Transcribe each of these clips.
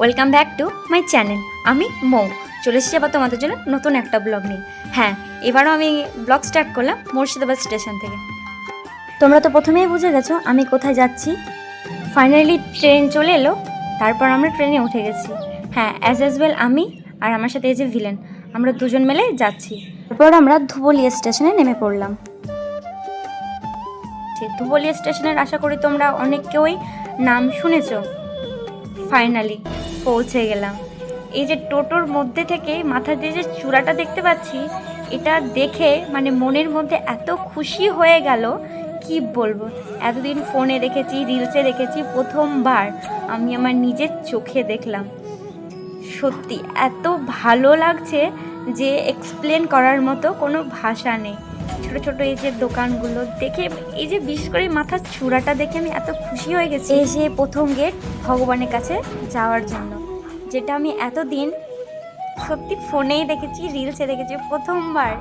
Welcome back to my channel আমি মৌ। চলে এসেছি আবার তোমাদের জন্য নতুন একটা ব্লগ নিয়ে। হ্যাঁ এবারও আমি ব্লগ স্টার্ট করলাম মুর্শিদাবাদ স্টেশন থেকে। তোমরা তো প্রথমেই বুঝে গেছো আমি কোথায় যাচ্ছি। ফাইনালি ট্রেন চলে এলো, তারপর আমরা ট্রেনে উঠে গেছি। হ্যাঁ অ্যাজ এজ ওয়েল আমি আর আমার সাথে এই যে ভিলেন আমরা দুজন মিলে যাচ্ছি। তারপর আমরা ধুবলিয়া স্টেশনে নেমে পড়লাম। ধুবলিয়া স্টেশনের আশা করি তোমরা অনেক কেউই নাম শুনেছো। ফাইনালি পৌঁছে গেলাম। এই যে টোটোর মধ্যে থেকে মাথা দিয়ে যে চূড়াটা দেখতে পাচ্ছি, এটা দেখে মানে মনের মধ্যে এত খুশি হয়ে গেল, কি বলব? এতদিন ফোনে দেখেছি রিলসে দেখেছি, প্রথমবার আমি আমার নিজের চোখে দেখলাম। সত্যি, এত ভালো লাগছে যে এক্সপ্লেন করার মতো কোনো ভাষা নেই। ছোট ছোট এই যে দোকানগুলো দেখে এই যে বিশেষ করে মাথার চূড়াটা দেখে আমি এত খুশি হয়ে গেছি। এই যে প্রথম গেট ভগবানের কাছে যাওয়ার জন্য, যেটা আমি এতদিন সত্যি ফোনেই দেখেছি রিলসে দেখেছি, প্রথমবার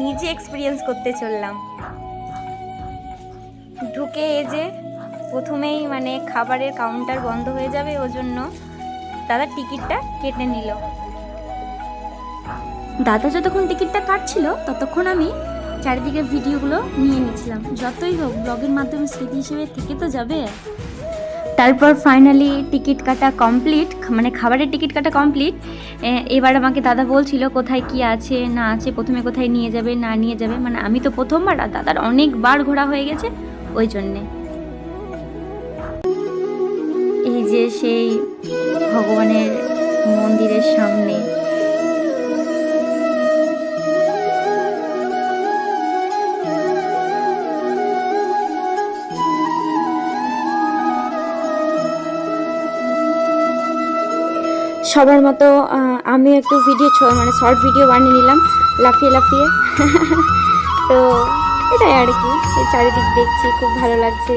নিজে এক্সপিরিয়েন্স করতে চললাম। ঢুকে এই যে প্রথমেই মানে খাবারের কাউন্টার বন্ধ হয়ে যাবে ওই জন্য দাদা টিকিটটা কেটে নিল। দাদা যতক্ষণ টিকিটটা কাটছিল, ততক্ষণ আমি চারিদিকে ভিডিওগুলো নিয়ে নিয়েছিলাম। যতই হোক, ব্লগের মাধ্যমে স্মৃতি হিসেবে থেকে তো যাবে। তারপর ফাইনালি টিকিট কাটা কমপ্লিট মানে খাবারের টিকিট কাটা কমপ্লিট এবার আমাকে দাদা বলছিল, কোথায় কি আছে, না আছে, প্রথমে কোথায় নিয়ে যাবে, না নিয়ে যাবে। মানে আমি তো প্রথমবার, আর দাদার অনেকবার ঘোরা হয়ে গেছে ওই জন্যে। এই যে সেই ভগবানের মন্দিরের সামনে সবার মতো আমি একটু ভিডিও মানে শর্ট ভিডিও বানিয়ে নিলাম, লাফিয়ে লাফিয়ে। তো এটাই আর কি চারিদিক দেখছি, খুব ভালো লাগছে।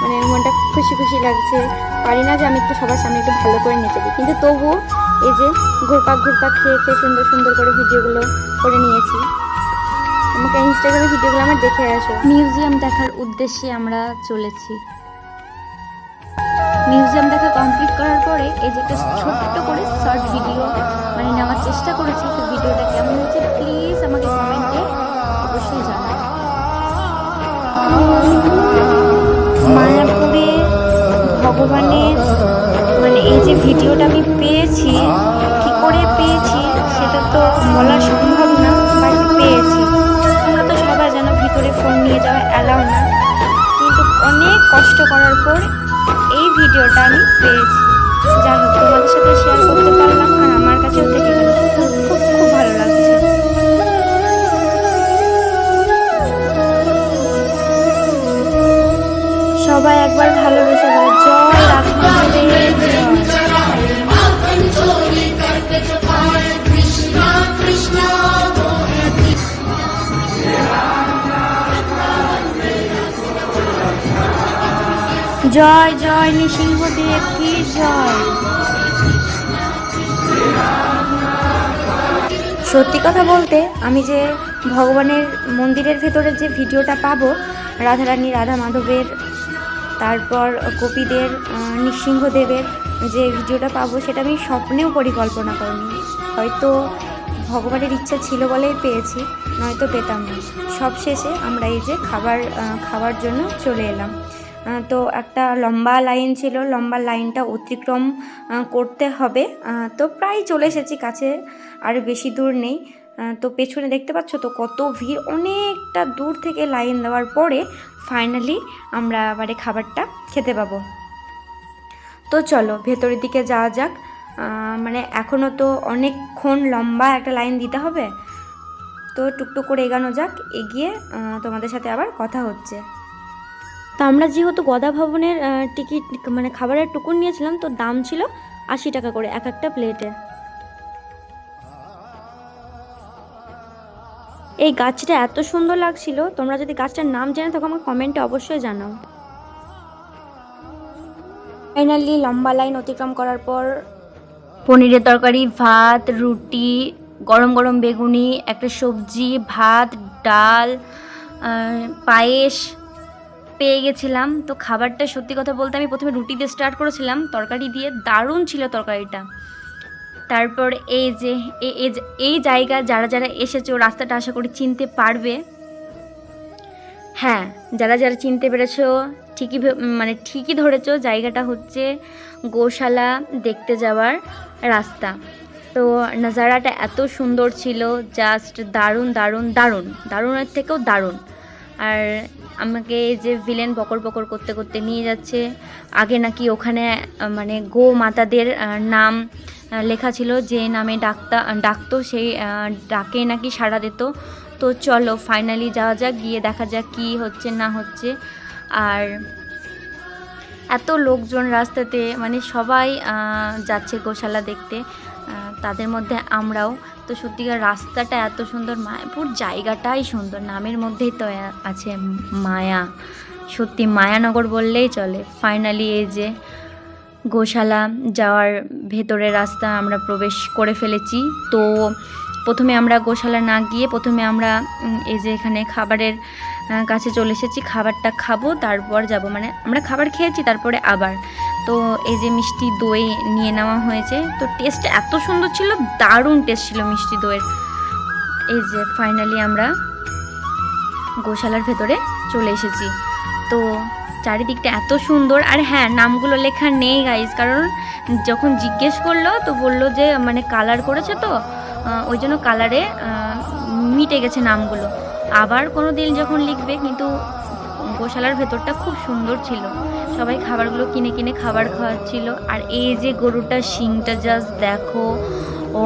মানে মনটা খুশি খুশি লাগছে। পারি না যে আমি একটু সবার সামনে একটু ভালো করে নিতে দিই। কিন্তু তবুও এই যে ঘুরপাক ঘুরপাক খেয়ে খেয়ে সুন্দর সুন্দর করে ভিডিওগুলো করে নিয়েছি। আমাকে ইনস্টাগ্রামে ভিডিওগুলো আমার দেখে আসো। মিউজিয়াম দেখার উদ্দেশ্যে আমরা চলেছি। মিউজিয়াম দেখা কমপ্লিট করার পরে এই যে একটা ছোট্ট ভগবানের মানে এই যে ভিডিওটা আমি পেয়েছি, কি করে পেয়েছি, সেটা তো বলা সম্ভব না বাট পেয়েছি। তোমরা তো সবাই জানো ভিতরে ফোন নিয়ে যাওয়া অ্যালাউ না। কিন্তু অনেক কষ্ট করার পর এই ভিডিওটা আমি পেয়েছি। যাই হোক, তোমাদের সাথে শেয়ার করতে পারলাম আর আমার কাছেও থেকে খুব খুব খুব ভালো লাগছে। জয় জয় নৃসিংহদেব কি জয়? সত্যি কথা বলতে, আমি যে ভগবানের মন্দিরের ভেতরে যে ভিডিওটা পাবো, রাধারানী রাধা মাধবের, তারপর কপিদের নৃসিংহদেবের যে ভিডিওটা পাবো, সেটা আমি স্বপ্নেও পরিকল্পনা করিনি। হয়তো ভগবানের ইচ্ছা ছিল বলেই পেয়েছি, নয়তো পেতাম না। সব শেষে আমরা এই যে খাবার খাওয়ার জন্য চলে এলাম। তো একটা লম্বা লাইন ছিল, লম্বা লাইনটা অতিক্রম করতে হবে। তো প্রায় চলে এসেছি কাছে, আর বেশি দূর নেই। তো পেছনে দেখতে পাচ্ছ তো কত ভিড়, অনেকটা দূর থেকে লাইন দেওয়ার পরে ফাইনালি আমরা আবারে খাবারটা খেতে পাবো। তো চলো, ভেতরের দিকে যাওয়া যাক। মানে এখনও তো অনেকক্ষণ লম্বা একটা লাইন দিতে হবে। তো টুকটুক করে এগানো যাক, এগিয়ে তোমাদের সাথে আবার কথা হচ্ছে। তো আমরা যেহেতু গদা ভবনের টিকিট মানে খাবারের টুকুন নিয়েছিলাম তো দাম ছিল আশি টাকা করে এক একটা প্লেটে। এই গাছটা এত সুন্দর লাগছিল। তোমরা যদি গাছটার নাম জেনে থাকো আমাকে কমেন্টে অবশ্যই জানাও। ফাইনালি লম্বা লাইন অতিক্রম করার পর পনিরের তরকারি ভাত রুটি গরম গরম বেগুনি একটা সবজি ভাত ডাল পায়েস পেয়ে গেছিলাম। তো খাবারটা সত্যি কথা বলতে আমি প্রথমে রুটি দিয়ে স্টার্ট করেছিলাম, তরকারি দিয়ে দারুণ ছিল তরকারিটা। তারপর এই যে এই জায়গা যারা যারা এসেছে ও রাস্তাটা আশা করি চিনতে পারবে। হ্যাঁ যারা যারা চিনতে পেরেছ, ঠিকই মানে ঠিকই ধরেছো, জায়গাটা হচ্ছে গোশালা দেখতে যাওয়ার রাস্তা। তো নাজারাটা এত সুন্দর ছিল জাস্ট দারুণ দারুণ দারুণ দারুণের থেকেও দারুণ। আর আমাকে যে ভিলেন বকর বকর করতে করতে নিয়ে যাচ্ছে। আগে নাকি ওখানে মানে গো মাতাদের নাম লেখা ছিল যে নামে ডাকতা, ডাকতো, সেই ডাকে নাকি সাড়া দিত। তো চলো ফাইনালি যাওয়া যাক, গিয়ে দেখা যাক কী হচ্ছে, না হচ্ছে। আর এত লোকজন রাস্তাতে মানে সবাই যাচ্ছে গোশালা দেখতে তাদের মধ্যে আমরাও। তো সত্যিকার রাস্তাটা এত সুন্দর, মায়াপুর জায়গাটাই সুন্দর, নামের মধ্যেই তো আছে মায়া। সত্যি মায়ানগর বললেই চলে। ফাইনালি এই যে গোশালা যাওয়ার ভেতরের রাস্তা আমরা প্রবেশ করে ফেলেছি। তো প্রথমে আমরা গোশালা না গিয়ে প্রথমে আমরা এই যে এখানে খাবারের কাছে চলে এসেছি, খাবারটা খাব, তারপর যাব। মানে আমরা খাবার খেয়েছি, তারপরে আবার তো এই যে মিষ্টি দই নিয়ে নেওয়া হয়েছে, তো টেস্ট এত সুন্দর ছিল, দারুণ টেস্ট ছিল মিষ্টি দইয়ের। এই যে ফাইনালি আমরা গোশালার ভেতরে চলে এসেছি। তো চারিদিকটা এত সুন্দর, আর হ্যাঁ নামগুলো লেখা নেই গাইজ কারণ যখন জিজ্ঞেস করল, তো বলল যে মানে কালার করেছে তো ওই জন্য কালারে মিটে গেছে নামগুলো। আবার কোনো দিন যখন লিখবে, কিন্তু গোশালার ভেতরটা খুব সুন্দর ছিল। সবাই খাবারগুলো কিনে কিনে খাবার খাওয়াচ্ছিল। আর এই যে গরুটার শিংটা জাস্ট দেখো, ও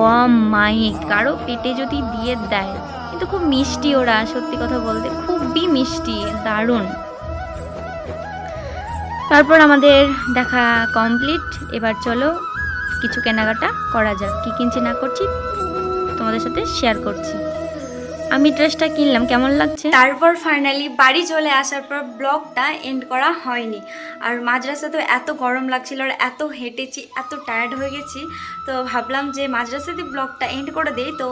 মাই কারও পেটে যদি দিয়ে দেয়, কিন্তু খুব মিষ্টি ওরা, সত্যি কথা বলতে খুবই মিষ্টি, দারুণ। তারপর আমাদের দেখা কমপ্লিট এবার চলো কিছু কেনাকাটা করা যাক, কী কিনছি না করছি, তোমাদের সাথে শেয়ার করছি। আমি ড্রেসটা কিনলাম, কেমন লাগছে? তারপর ফাইনালি বাড়ি চলে আসার পর ব্লগটা এন্ড করা হয়নি। আর মাঝ রাস্তাতেও এত গরম লাগছিল আর এত হেঁটেছি, এত টায়ার্ড হয়ে গেছি। তো ভাবলাম যে মাঝ রাস্তাতে ব্লগটা এন্ড করে দেই, তো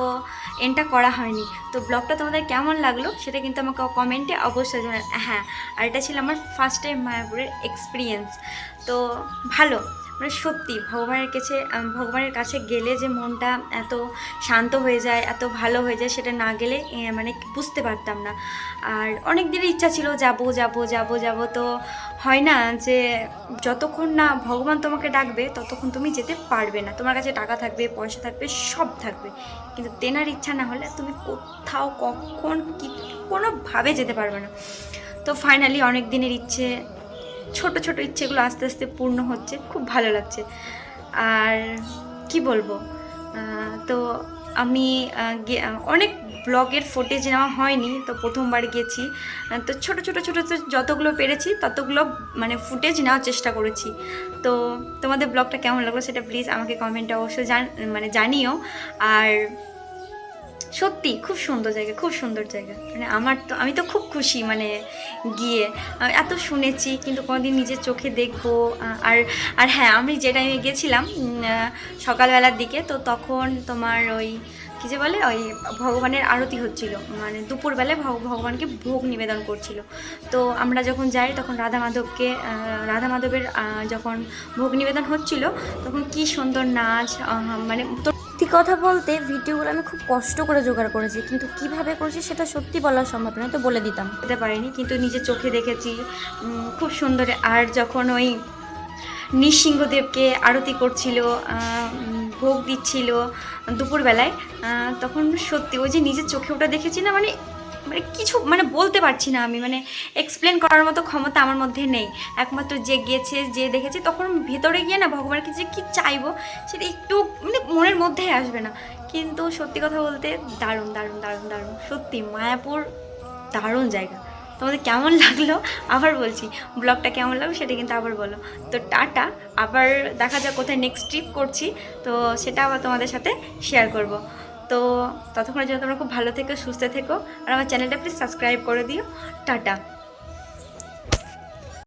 এন্ডটা করা হয়নি। তো ব্লগটা তোমাদের কেমন লাগল সেটা কিন্তু আমাকে কমেন্টে অবশ্যই জানান হ্যাঁ আর এটা ছিল আমার ফার্স্ট টাইম মায়াপুরের এক্সপিরিয়েন্স তো ভালো। মানে সত্যি ভগবানের কাছে ভগবানের কাছে গেলে যে মনটা এত শান্ত হয়ে যায়, এত ভালো হয়ে যায় সেটা না গেলে মানে বুঝতে পারতাম না। আর অনেক দিনের ইচ্ছা ছিল, যাব যাব যাব যাব। তো হয় না যে যতক্ষণ না ভগবান তোমাকে ডাকবে, ততক্ষণ তুমি যেতে পারবে না। তোমার কাছে টাকা থাকবে, পয়সা থাকবে, সব থাকবে। কিন্তু তেনার ইচ্ছা না হলে তুমি কোথাও কখন কি কোনোভাবে যেতে পারবে না। তো ফাইনালি অনেক দিনের ইচ্ছে ছোট ছোট ইচ্ছেগুলো আস্তে আস্তে পূর্ণ হচ্ছে, খুব ভালো লাগছে। আর কি বলব? তো আমি অনেক ব্লগের ফুটেজ নেওয়া হয়নি, তো প্রথমবার গেছি। তো ছোট ছোট ছোট যতগুলো পেরেছি, ততগুলো মানে ফুটেজ নেওয়ার চেষ্টা করেছি। তো তোমাদের ব্লগটা কেমন লাগল সেটা প্লিজ আমাকে কমেন্টে অবশ্যই জান মানে জানিও। আর সত্যি, খুব সুন্দর জায়গা, খুব সুন্দর জায়গা। মানে আমার তো, আমি তো খুব খুশি মানে গিয়ে। এত শুনেছি, কিন্তু কোনোদিন নিজের চোখে দেখব। আর আর হ্যাঁ আমি যে টাইমে গেছিলাম সকালবেলার দিকে, তো তখন তোমার ওই, কী যে বলে? ওই ভগবানের আরতি হচ্ছিল। মানে দুপুরবেলায় ভগ- ভগবানকে ভোগ নিবেদন করছিল। তো আমরা যখন যাই, তখন রাধা মাধবকে রাধা মাধবের যখন ভোগ নিবেদন হচ্ছিল, তখন কি সুন্দর নাচ মানে সত্যি কথা বলতে ভিডিওগুলো আমি খুব কষ্ট করে জোগাড় করেছি, কিন্তু কীভাবে করেছি সেটা সত্যি বলা সম্ভব নয়, তো বলে দিতাম। যেতে পারিনি, কিন্তু নিজে চোখে দেখেছি খুব সুন্দর। আর যখন ওই নৃসিংহদেবকে আরতি করছিল ভোগ দিচ্ছিল দুপুরবেলায় তখন সত্যি ওই যে নিজের চোখে ওটা দেখেছি না মানে মানে কিছু মানে বলতে পারছি না আমি মানে এক্সপ্লেন করার মতো ক্ষমতা আমার মধ্যে নেই। একমাত্র যে গেছে, যে দেখেছে, তখন ভেতরে গিয়ে না ভগবানকে যে কী চাইব, সেটা একটু মানে মনের মধ্যেই আসবে না। কিন্তু সত্যি কথা বলতে দারুণ দারুণ দারুণ দারুণ। সত্যি মায়াপুর দারুণ জায়গা। তোমাদের কেমন লাগল? আবার বলছি, ব্লগটা কেমন লাগল সেটা কিন্তু আবার বলো। তো টাটা, আবার দেখা যাক কোথায় নেক্সট ট্রিপ করছি। তো সেটা আবার তোমাদের সাথে শেয়ার করব। তো ততক্ষণের জন্য তোমরা খুব ভালো থেকো, সুস্থ থেকো, আর আমার চ্যানেলটা প্লিজ সাবস্ক্রাইব করে দিও। টাটা।